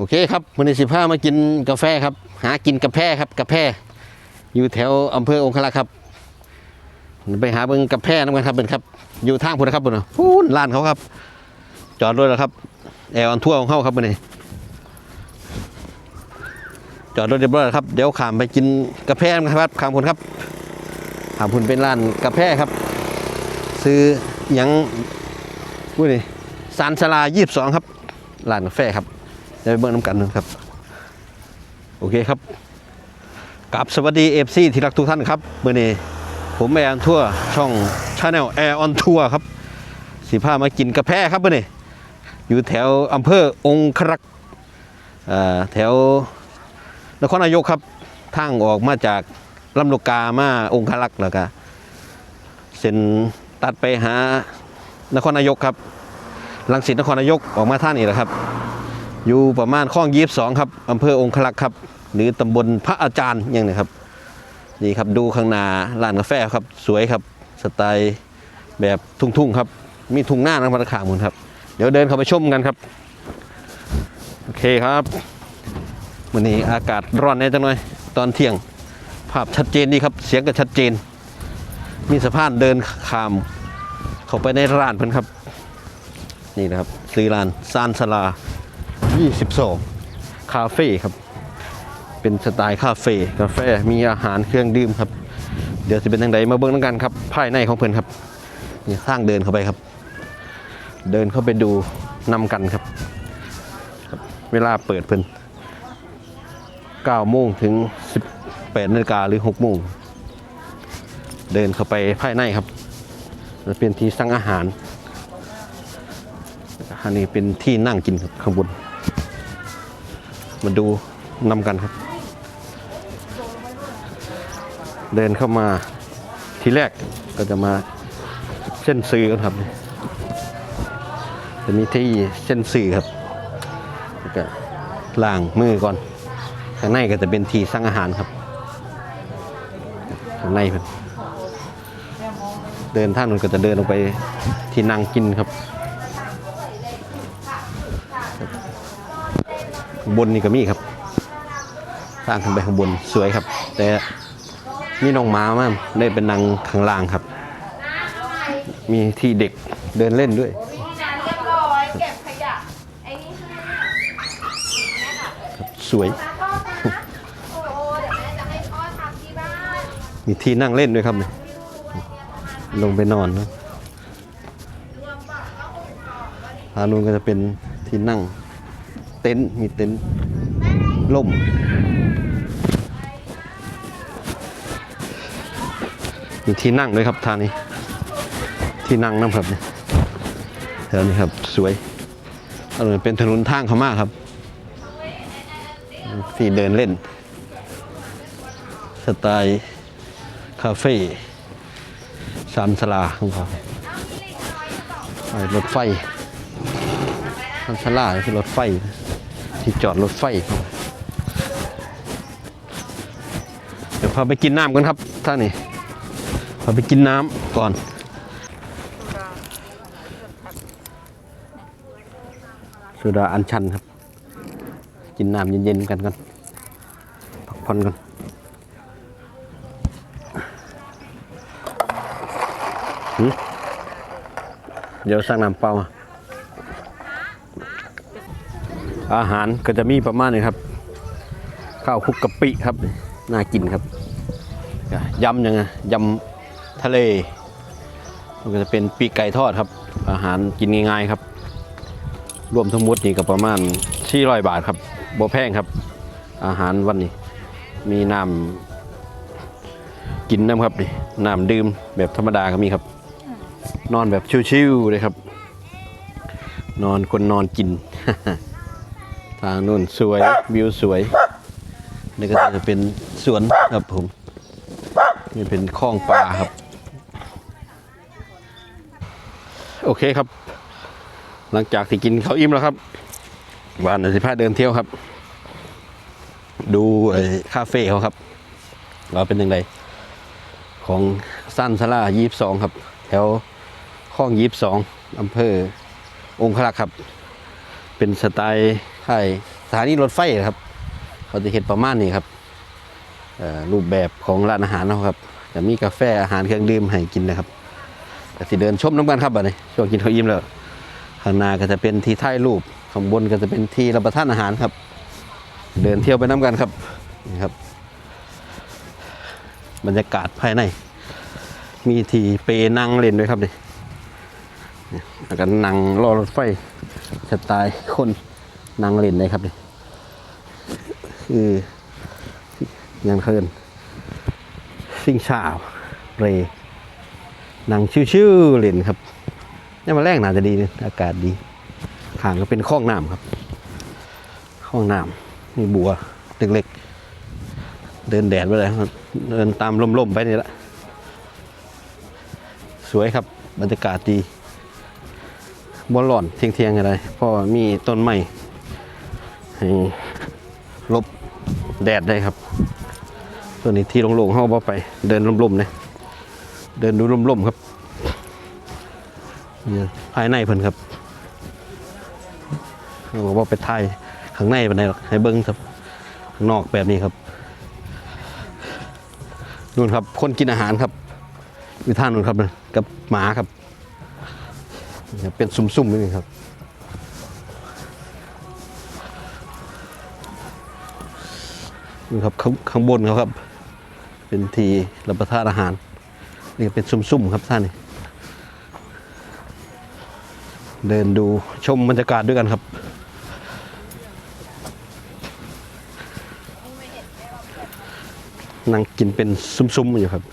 โอเคครับวันนี้สิพามากินกาแฟครับ หากินกาแฟครับกาแฟอยู่แถวอำเภอองคลักษ์ครับ ไปหาเบิ่งกาแฟน้ำกันครับเป็นครับ อยู่ทางพุ่นนะครับพุ่นน่นร้านเขาครับ จอดรถแล้วครับแอร์ออนทั่วของเขาครับวันนี้จอดรถเรียบร้อยแล้วครับเดี๋ยวขามไปกินกาแฟกันครับขามพุ่นครับขามพุ่นเป็นร้านกาแฟครับ ซื้อหยังพูดนี่ซานสลายี่สิบสองครับร้านกาแฟครับ เดี๋ยวไปเบิ่งน้ำกันนะครับ โอเคครับกับสวัสดีเอฟซีที่รักทุกท่านครับเมื่อนี้ผมแอร์ออนทัวร์ช่องชาแนลแอร์ออนทัวร์ครับสีผ้ามากินกาแฟครับเมื่อนี้อยู่แถวอำเภอองครักษ์แถวนครนายกครับทางออกมาจากลำลูกกามาองครักษ์แล้วก็เส้นตัดไปหานครนายกครับลังสิตนครนายกออกมาท่างนี้แหละครับ อยู่ประมาณข้องยีบสองครับอำเภอองคลักษ์ครับ หรือตำบลพระอาจารย์ย่างนี้ครับนี่ครับดูข้างหน้าร้านกาแฟครับ สวยครับสไตล์แบบทุ่งๆครับ มีทุ่งหน้านะพัตขามุนครับ เดี๋ยวเดินเข้าไปชมกันครับ โอเคครับวันนี้อากาศร้อนแน่จังหน่อยตอนเที่ยง ภาพชัดเจนดีครับ เสียงก็ชัดเจน มีสะพานเดินข้าม เข้าไปในร้านเพิ่นครับ นี่นะครับซื้อร้านซานสลา 22 คาเฟ่ครับ เป็นสไตล์คาเฟ่กาแฟมีอาหารเครื่องดื่มครับ เดี๋ยวจะเป็นทางใดมาเบิ้งน้ำกันครับ ภายในของเพิ่นครับนี่สร้างเดินเข้าไปครับ เดินเข้าไปดูนำกันครับ เวลาเปิดเพิ่น9โมงถึง 18นาฬิกาหรือ 6 โมง เดินเข้าไปภายในครับจะเป็นที่สั่งอาหารอันนี้เป็นที่นั่งกินครับข้างบน มาดูนำกันครับ เดินเข้ามาทีแรกก็จะมาเส้นซื้อกันครับจะมีที่เส้นซื้อครับแล้วก็ล้างมือก่อน ข้างในก็จะเป็นที่สั่งอาหารครับ ข้างในเดินท่านก็จะเดินลงไปที่นั่งกินครับางบนนี่ก็มีครับสร้างขึ้นไปข้างบนสวยครับ แต่มีน้องหม้ามากได้เป็นนางข้างล่างครับ มีที่เด็กเดินเล่นด้วยวิ่งงานเรียบร้อยเก็บขยะไอ้นี่ให้สวยนะพ่อนะโอ้โหเดี๋ยวแม่จะให้พ่อทำที่บ้านมีที่นั่งเล่นด้วยครับเนี่ยลงไปนอนนะทางนู้นก็จะเป็นที่นั่ง เต็นท์มีเต็นท์ล่ม มีที่นั่งด้วยครับทางนี้ ที่นั่งน้ำครับเนี่ยแถวนี้ครับสวยถนนเป็นถนนทางเขามากครับ ที่เดินเล่น สไตล์คาเฟ่สามสลาของเขาไปรถไฟสามสลาคือรถไฟนะ ที่จอดรถไฟ เดี๋ยวพาไปกินน้ำกันครับท่านนี่พาไปกินน้ำก่อนสุดาอันชันครับ กินน้ำเย็นๆกันกันพักผ่อนกันเดี๋ยวสั่งน้ำเปล่ามา อาหารก็จะมีประมาณนี้ครับ ข้าวคลุกกะปิครับ น่ากินครับยำยังไงยำทะเล มันก็จะเป็นปีกไก่ทอดครับ อาหารกินง่ายๆครับ รวมทั้งหมดนี่ก็ประมาณ400บาทครับบ่แพงครับ อาหารวันนี้ มีน้ำกินน้ำครับนี่น้ำดื่มแบบธรรมดาก็มีครับ นอนแบบชิวๆเลยครับ นอนคนนอนกิน ทางนู่นสวยวิวสวย นี่ก็จะเป็นสวนครับผม นี่เป็นคลองปลาครับ โอเคครับ หลังจากที่กินข้าวอิ่มแล้วครับวันสิพาเดินเที่ยวครับ ดูไอ้คาเฟ่เขาครับว่าเป็นยังไงของสั้นสลายี่สองครับ แถวคลองยี่สองอำเภอองคลักษ์ครับ เป็นสไตล์ ค่ายสถานีรถไฟนะครับ เขาจะเห็นประมาณนี้ครับรูปแบบของร้านอาหารนะครับจะมีกาแฟอาหารเครื่องดื่มให้กินนะครับก็สิเดินชมน้ำกันครับบัดนี้ช่วงกินข้าวอิ่มแล้วข้างหน้าก็จะเป็นที่ถ่ายรูปข้างบนก็จะเป็นที่รับประทานอาหารครับ เดินเที่ยวไปน้ำกันครับนี่ครับ บรรยากาศภายใน มีที่เปนั่งเล่นด้วยครับนี่นี่แล้วก็นั่งรอรถไฟสไตล์คน นั่งเล่นเลยครับนี่คือยังเคินสิ่งชาวเรนั่งชิวๆเล่นครับนี่มาแรกน่าจะดีนะอากาศดีข้างก็เป็นคลองน้ำครับคลองน้ำมีบัวเล็กๆ เดินแดดไปเลยครับเดินตามลมๆไปนี่แหละสวยครับบรรยากาศดีบอลหล่อนเทียงเทียงๆอะไรเพราะว่ามีต้นไม้ ให้ลบแดดได้ครับ ตัวนี้ที่โล่งๆเข้าไป เดินลมๆเลยเดินดูลมๆครับนี่ภายในเพิ่นครับเราบอกว่าไปถ่ายข้างในเป็นไงหรอกให้เบิ้งครับข้างนอกแบบนี้ครับนู่นครับ คนกินอาหารครับอยู่ท่านู้นครับกับหมาครับเนี่ยเป็นซุ่มๆนี่ครับ นี่ครับข้างข้างบนเขาครับ เป็นทีรับประทานอาหาร นี่เป็นซุ่มๆครับท่านนี่เดินดูชมบรรยากาศด้วยกันครับนั่งกินเป็นซุ่มๆอยู่ครับ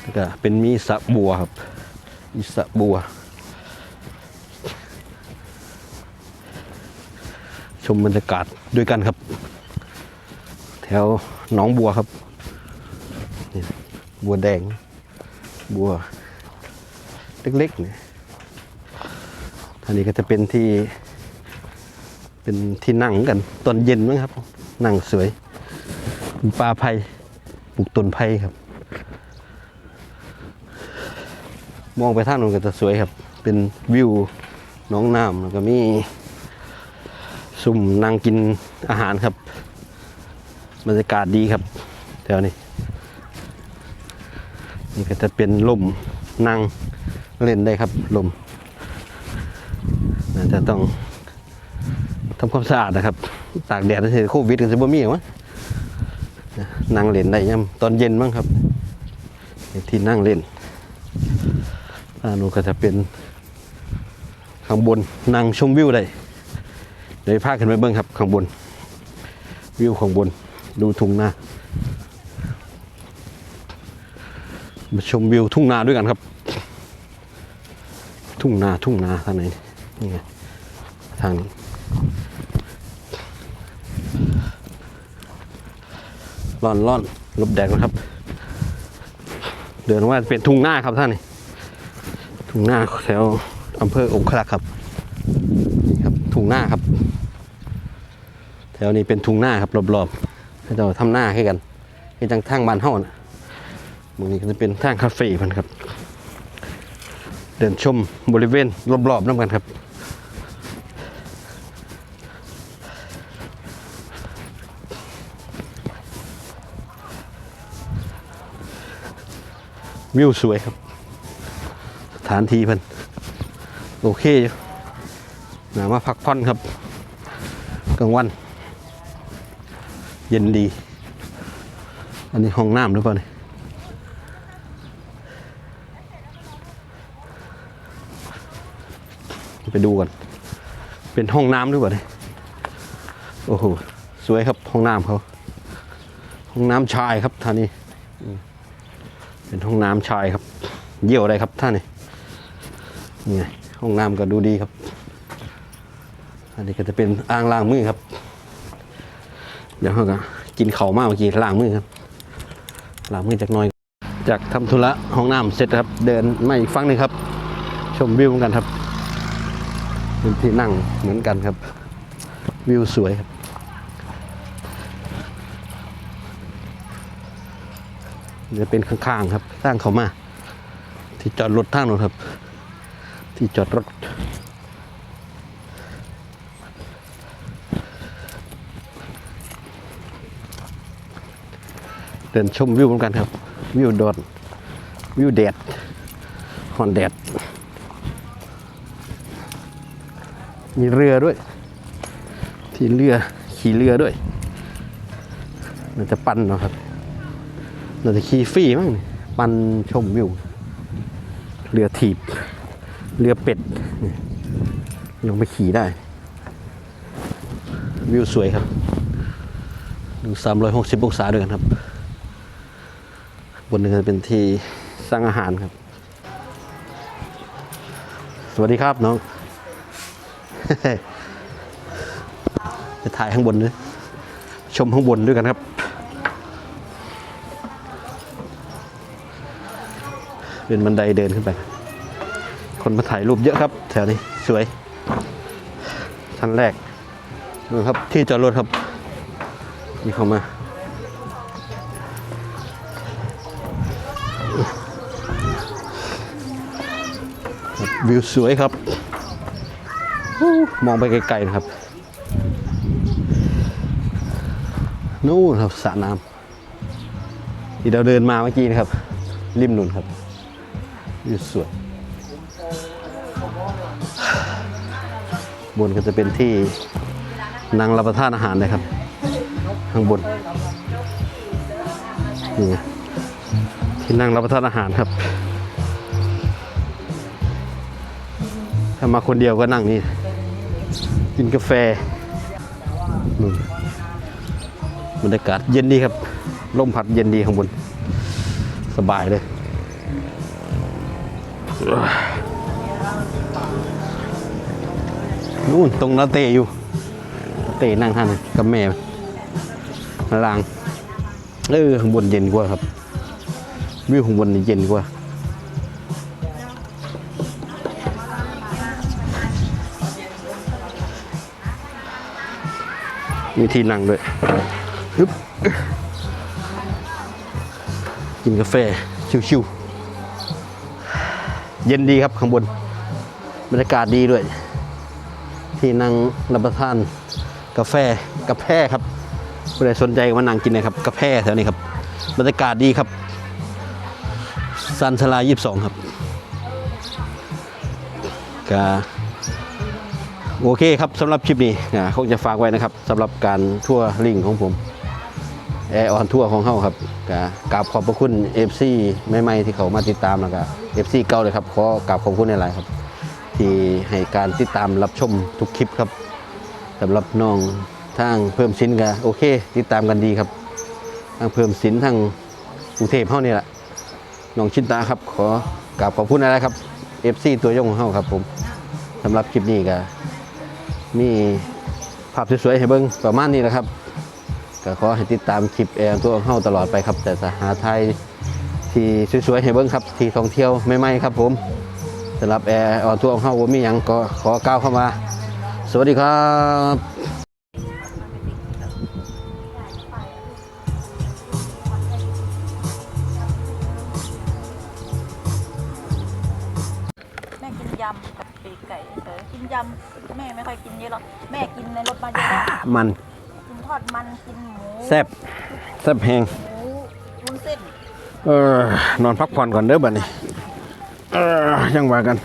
แล้วก็เป็นมีสะบัวครับมีสะบัว ชมบรรยากาศด้วยกันครับ แถวหนองบัวครับนี่บัวแดง บัว เล็กๆเนี่ยอันนี้ก็จะเป็นที่ เป็นที่นั่งกันตอนเย็นมั้งครับ นั่งสวยปลาไผ่ปลูกต้นไผ่ครับ มองไปทางนู้นก็จะสวยครับ เป็นวิวหน้องน้ำแล้วก็มีซุ่มนั่งกินอาหารครับ บรรยากาศดีครับแถวนี้ นี่ก็จะเป็นลมนั่งเล่นได้ครับลมจะต้องทำความสะอาดนะครับ ตากแดดเฉยๆโควิดกันจะบ่มีหรอวะนั่งเล่นได้ย่ำตอนเย็นบ้างครับที่นั่งเล่นอันนู้นก็จะเป็นข้างบนนั่งชมวิวได้เดี๋ยวพาขึ้นไปเบิ้งครับข้างบน วิวข้างบน ดูทุ่งนามาชมวิวทุ่งนาด้วยกันครับ ทุ่งนาทุ่งนาทางไหนนี่ไงทางนี้ร่อนร่อนลบแดดนะครับ เดินว่าเป็นทุ่งนาครับท่านนี่ทุ่งหน้าแถวอำเภอองคลักษ์ครับนี่ครับทุ่งหน้าครับ แถวนี้เป็นทุ่งหน้าครับรอบๆ เราทำหน้าให้กันเป็นจังทางบ้านเฮานะตรงนี้ก็จะเป็นทางคาเฟ่พันครับ เดินชมบริเวณรอบๆน้ำกันครับวิวสวยครับ สถานที่เพิ่นโอเคอยู่หนามาพักผ่อนครับกลางวัน เย็นดี อันนี้ห้องน้ำหรือเปล่านี่ไปดูกันเป็นห้องน้ำหรือเปล่าเนี่ยโอ้โห สวยครับห้องน้ำเขาห้องน้ำชายครับท่านี้เป็นห้องน้ำชายครับ เยี่ยวอะไรครับท่านนี่นี่ไงห้องน้ำก็ดูดีครับ อันนี้ก็จะเป็นอ่างล้างมือครับ เดี๋ยวเราก็กินเข่ามากเมื่อกี้ล้างมือครับล้างมือจากน้อย จากทำธุระห้องน้ำเสร็จครับ เดินมาอีกฝั่งหนึงครับ ชมวิวเหมือนกันครับเป็นที่นั่งเหมือนกันครับ วิวสวยครับจะเป็นข้างๆครับสร้างเขามา ที่จอดรถทางนู้นครับ ที่จอดรถ เดินชมวิวเหมือนกันครับ วิวโดดวิวแดดหอนแดด มีเรือด้วย ที่เรือขี่เรือด้วยน่าจะปั่นเนาะครับน่าจะขี่ฟรีมั้งปั่นชมวิว เรือถีบ เรือเป็ด ลงไปขี่ได้ วิวสวยครับดู360องศาด้วยกันครับ บนนึงจะเป็นที่สร้างอาหารครับ สวัสดีครับน้อง จะถ่ายข้างบนด้วยชมข้างบนด้วยกันครับ เป็นบันไดเดินขึ้นไป คนมาถ่ายรูปเยอะครับ แถวนี้สวยชั้นแรกนู่ครับที่จอดรถครับ นี่เข้ามา วิวสวยครับ มองไปไกลๆนะครับ นู่นครับสระน้ำที่เราเดินมาเมื่อกี้นะครับ ริมนุนครับ วิวสวย บนก็จะเป็นที่นั่งรับประทานอาหารนะครับ ข้างบนนี่ที่นั่งรับประทานอาหารครับามาคนเดียวก็นั่งนี่ กินกาแฟนู่นบรรยากาศเย็นดีครับ ลมพัดเย็นดีข้างบน สบายเลย นู่นตรงนาเตอยู่ เตนั่งท่านกับแม่มาลาง เออข้างบนเย็นกว่าครับ วิวข้างบนเย็นกว่า มีที่นั่งด้วยฮึบกินกาแฟ ชิวๆเย็นดีครับข้างบน บรรยากาศดีด้วย ที่นั่งรับประทานกาแฟกาแฟครับผู้ใดสนใจมานั่งกินนะครับกาแฟแถวนี้ครับ บรรยากาศดีครับซันสลายี่สิบสองครับกา โอเคครับสำหรับคลิปนี้อ่าคงจะฝากไว้นะครับสำหรับการทั่วร์ลิงของผมแอร์ออนทั่วร์ของเฮาครับกากราบขอบพระคุณ FC ใหม่ๆที่เขามาติดตามแล้วก็ FC เก่าเลยครับขอกราบขอบคุณในหลายๆครับ ที่ให้การติดตามรับชมทุกคลิปครับสำหรับน้องทางเพิ่มสินก็โอเค ติดตามกันดีครับทางเพิ่มสินทางกรุงเทพเฮานี่แหละน้องชินตาครับ ขอกราบขอบคุณอะไรครับ FC ตัวยงของเฮาครับผมสำหรับคลิปนี้ก็ มีภาพสวยๆให้เบิ่งประมาณนี้แหละครับก็ขอให้ติดตามคลิปแอร์ตัวเข้าตลอดไปครับ แต่สหาไทยที่สวยๆให้เบิ่งครับ ที่ท่องเที่ยวไม่ไม่ครับผมสำหรับแอร์ออนทัวร์ของเฮาผมมีอย่างก็ขอก้าวเข้ามา สวัสดีครับ มันกินทอดมันกินหมูแซ่บแซ่บแหงหมูวุ้นเส้น เออนอนพักผ่อนก่อนเด้อบัดนี้ เออยังว่ากัน